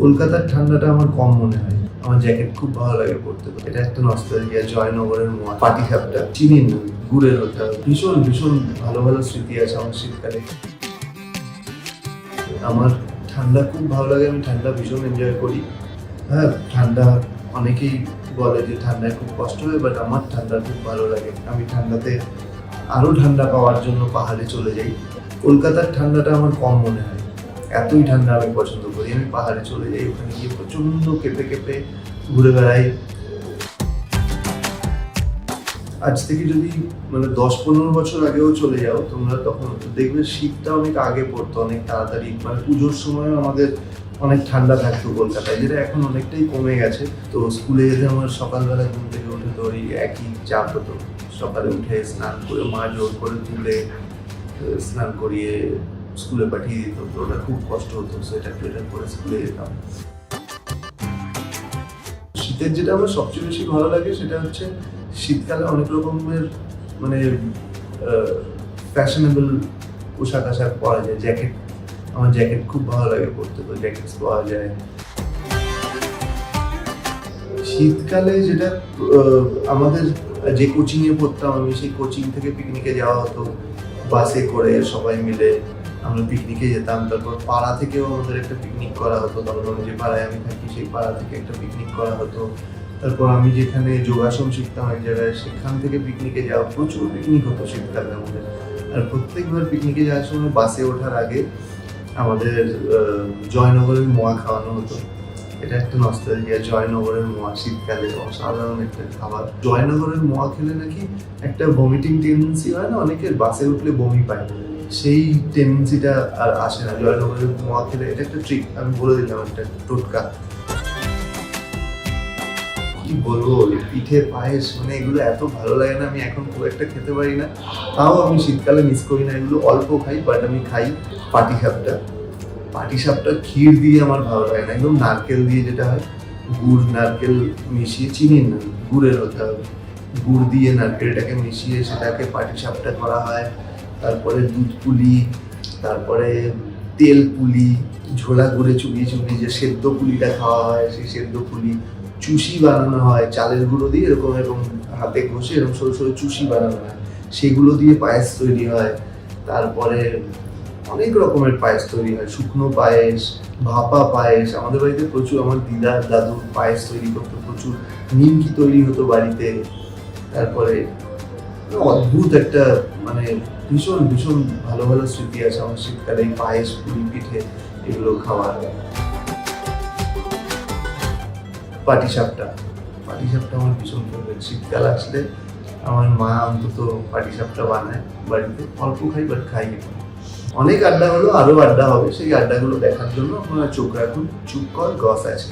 কলকাতার ঠান্ডাটা আমার কম মনে হয়। আমার জ্যাকেট খুব ভালো লাগে পরতে। এটা একটা নস্টালজিয়া জয়নগরের মোয়া পাটি সাপটা চিনি না, গুড়ের হবে ভীষণ ভীষণ ভালো ভালো স্মৃতি আছে আমার শীতকালে। আমার ঠান্ডা খুব ভালো লাগে, আমি ঠান্ডা ভীষণ এনজয় করি। হ্যাঁ ঠান্ডা অনেকেই বলে যে ঠান্ডায় খুব কষ্ট হয় বাট আমার ঠান্ডা খুব ভালো লাগে। আমি ঠান্ডাতে আরও ঠান্ডা পাওয়ার জন্য পাহাড়ে চলে যাই। কলকাতার ঠান্ডাটা আমার কম মনে হয়। এতই ঠান্ডা আমি পছন্দ করি। আমি পাহাড়ে চলে যাই, ওখানে গিয়ে প্রচণ্ড কেঁপে কেঁপে ঘুরে বেড়াই। আজ থেকে যদি মানে দশ পনেরো বছর আগেও চলে যাও, তোমরা তখন দেখবে শীতটা অনেক আগে পড়তো, অনেক তাড়াতাড়ি। মানে পুজোর সময় আমাদের অনেক ঠান্ডা থাকতো কলকাতায়, যেটা এখন অনেকটাই কমে গেছে। তো স্কুলে যেতে আমার সকালবেলা ঘুম থেকে উঠে তো ওই একই চাপ হতো। সকালে উঠে স্নান করে, মা জোর করে তুলে, স্নান করিয়ে স্কুলে পাঠিয়ে দিত, তো ওটা খুব কষ্ট হতো সোয়েটার টোয়েটার করে স্কুলে যেতাম। শীতের যেটা আমার সবচেয়ে বেশি ভালো লাগে সেটা হচ্ছে শীতকালে অনেক রকমের মানে ফ্যাশনেবল পোশাক আশাক পাওয়া যায় জ্যাকেট আমার জ্যাকেট খুব ভালো লাগে পরতে, তো জ্যাকেটস পাওয়া যায়। শীতকালে যেটা আমাদের যে কোচিংয়ে পড়তাম, আমি সেই কোচিং থেকে পিকনিকে যাওয়া হতো বাসে করে সবাই মিলে। আমরা পিকনিকে যেতাম, তারপর পাড়া থেকেও আমাদের একটা পিকনিক করা হতো। আমি যে পাড়ায় আমি থাকি, সেই পাড়া থেকে একটা পিকনিক করা হতো। তারপর আমি যেখানে যোগাসন শিখতাম এক জায়গায়, সেখান থেকে পিকনিকে যাওয়া প্রচুর পিকনিক হতো শীতকালে আমাদের আর প্রত্যেকবার পিকনিকে যাওয়ার সময় বাসে ওঠার আগে আমাদের জয়নগরের মোয়া খাওয়ানো হতো। এটা একটা নস্টালজিয়া জয়নগরের মোয়া, শীতকালে অসাধারণ একটা খাবার। জয়নগরের মোয়া খেলে নাকি একটা ভমিটিং টেন্ডেন্সি হয় না? অনেকের বাসে উঠলে বমি পায়। সেই টেন্ডেন্সিটা আর আসে না। জয়নগরের মোয়া খেলে, এটা একটা ট্রিক আমি বলে দিলাম একটা টোটকা। কি বলব পিঠে পায়েস মানে এগুলো এত ভালো লাগে না, আমি এখন খুব একটা খেতে পারি না। তাও আমি শীতকালে মিস করি না, এগুলো অল্প খাই বাট আমি খাই পাটি সাপটা। পাটি সাপটা ক্ষীর দিয়ে আমার ভালো লাগে না, একদম নারকেল দিয়ে যেটা হয়, গুড় নারকেল মিশিয়ে, চিনি না, গুড়ের হতে হবে। গুড় দিয়ে নারকেলটাকে মিশিয়ে সেটাকে পাটি সাপটা করা হয় তারপরে দুধ পুলি, তারপরে তেল পুলি, ঝোলা করে চুবিয়ে চুবিয়ে যে সেদ্ধ পুলিটা খাওয়া হয়, সেই সেদ্ধ পুলি চুষি বানানো হয়, চালের গুঁড়ো দিয়ে এরকম এরকম হাতে ঘষে এরকম সরু সরু চুষি বানানো হয়। সেগুলো দিয়ে পায়েস তৈরি হয়। তারপরে অনেক রকমের পায়েস তৈরি হয়। শুকনো পায়েস, ভাপা পায়েস, আমাদের বাড়িতে প্রচুর, আমার দিদা, দাদু পায়েস তৈরি করতো প্রচুর। নিমকি তৈরি হতো বাড়িতে। তারপরে অদ্ভুত একটা মানে ভীষণ ভীষণ ভালো ভালো স্মৃতি আছে আমার শীতকালে, এই পায়েস, পুরি, পিঠে এগুলো খাওয়ার। পাটিসাপটা পাটিসাপটা আমার ভীষণ ফেভারিট শীতকাল আসলে আমার মা অন্তত পাটিসাপটা বানায় বাড়িতে। অল্প খাই বাট খাই। অনেক আড্ডা হলো আরও আড্ডা হবে। সেই আড্ডাগুলো দেখার জন্য আপনারা চোখ রাখুন। চুপ কর, গস আছে।